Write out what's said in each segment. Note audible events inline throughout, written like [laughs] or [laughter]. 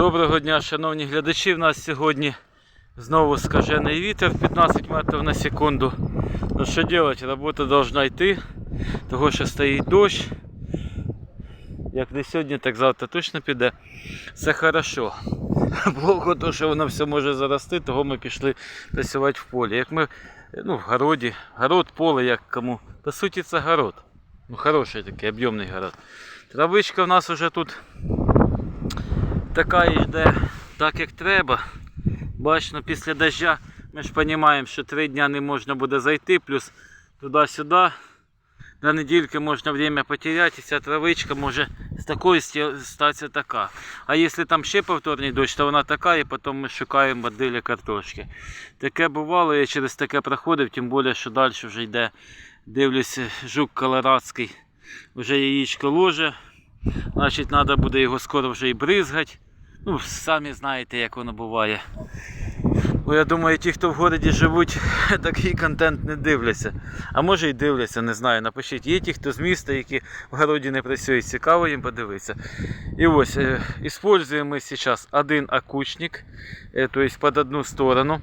Доброго дня, шановні глядачі. У нас сьогодні знову скажений вітер 15 метрів на секунду. Ну що робити? Робота повинна йти, того що стоїть дощ. Як не сьогодні, так завтра точно піде. Це хорошо. [laughs] Богу, то, що воно все може зарости, того ми пішли працювати в полі. Як ми ну, в городі, город, поле, як кому. По суті, це город. Ну, хороший такий, об'ємний город. Травичка в нас вже тут така йде так, як треба. Бачно, після дождя ми ж розуміємо, що три дні не можна буде зайти, плюс туди-сюди. До недільки можна время потеряти, ця травичка може з такої статися така. А якщо там ще повторний дощ, то вона така, і потім ми шукаємо моделі картошки. Таке бувало, я через таке проходив, тим більше, що далі вже йде, дивлюся, жук колорадський, вже яєчко ложе. Значить, треба буде його скоро вже і бризгати. Ну, самі знаєте, як воно буває. Бо я думаю, ті, хто в городі живуть, [laughs] такий контент не дивляться. А може і дивляться, не знаю. Напишіть, є ті, хто з міста, які в городі не працюють, цікаво їм подивитися. І ось, е, используємо ми зараз один окучник, е, то есть под одну сторону.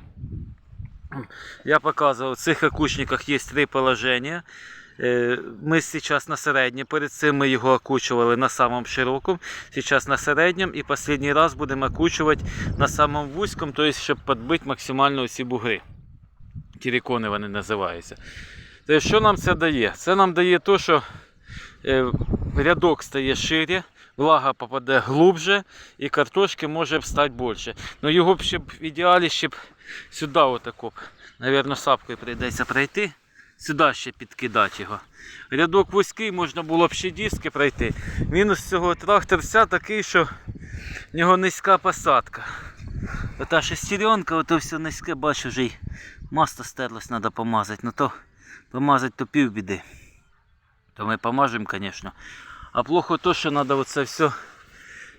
Я показывал, в цих окучниках є три положення. Е, Ми зараз на середнє, перед цим ми його окучували на самому широкому, зараз на середньому і останній раз будемо окучувати на самому вузькому, тобто, щоб підбити максимально усі бугри. Тірікони вони називаються. Тобто, що нам це дає? Це нам дає те, що е, рядок стає шире, влага попаде глубже і картошки може стати більше. Ну його б ще в ідеалі ще б сюди отако, Навірно, сапкою прийдеться пройти. Сюди ще підкидати його. Рядок вузький, можна було б ще диски пройти. Мінус цього тракторця такий, що в нього низька посадка. Ота шестеренка, ото все низьке, бачу, вже й масло стерлось, треба помазати. Ну то помазати то півбіди. То ми помажемо, звісно. А плохо то, що треба оце все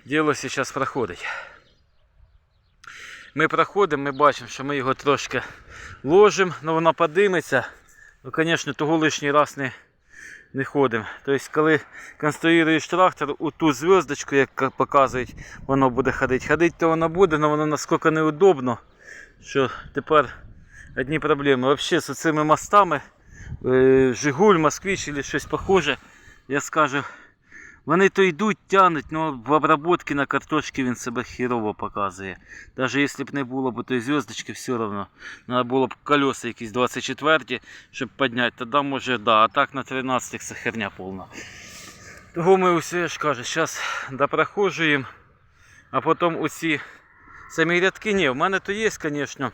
діло зараз проходить. Ми проходимо, ми бачимо, що ми його трошки ложимо, але воно подиметься. Ну, звісно, того лишній раз не, не ходимо. Тобто, коли конструюєш трактор, у ту зв'язку, як показують, воно буде ходити. Ходити то воно буде, але воно наскільки неудобно, що тепер одні проблеми. Взагалі з цими мостами, е, Жигуль, Москвич чи щось похоже, я скажу, вони то йдуть, тянуть, але в обработці на картошці він себе хірово показує. Навіть якщо б не було б тої зв'язочки, все одно. Треба було б колеса якісь 24, щоб підняти. Тоді може, да. А так на 13 це херня повна. Того ми усе я ж кажу, зараз допроходжуємо, а потім оці самі рядки. Ні, в мене то є, звісно,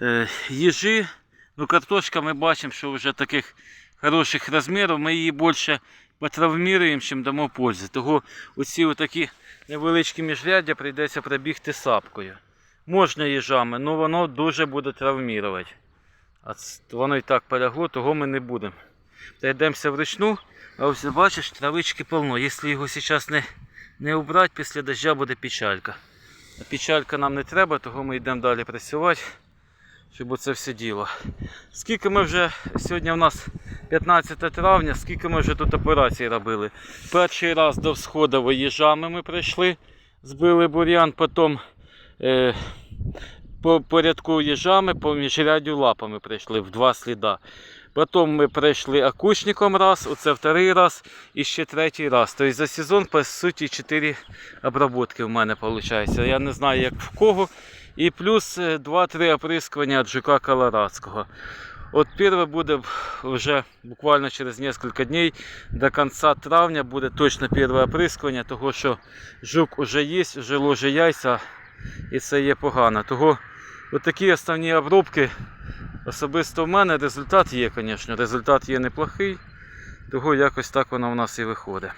е, їжі. Ну, картошка ми бачимо, що вже таких хороших розмірів. Ми її більше потравміруємо, чим дамо пользу. Того оці отакі невеличкі міжряддя прийдеться пробігти сапкою. Можна їжами, але воно дуже буде травмірувати. А воно і так полягло, того ми не будемо. Та йдемося вручну, а ось бачиш, травички повно. Якщо його зараз не, не убрати, після дождя буде печалька. А печалька нам не треба, того ми йдемо далі працювати, щоб оце все діло. Скільки ми вже сьогодні у нас 15 травня, скільки ми вже тут операцій робили. Перший раз до всходу виїжджами ми прийшли, збили бур'ян, потім е, по порядку їжами, по міжрядю лапами прийшли в два сліда. Потім ми прийшли окучником раз, оце вторий раз і ще третій раз. Тобто за сезон, по суті, 4 обробки в мене виходить. Я не знаю, як в кого. І плюс е, 2-3 оприскування від жука колорадського. От перше буде вже буквально через кілька днів до кінця травня буде точно перше оприскування, того що жук вже є, вже ложе яйця і це є погано. Того такі основні обробки особисто в мене результат є, звісно. Результат є неплохий, того якось так воно в нас і виходить.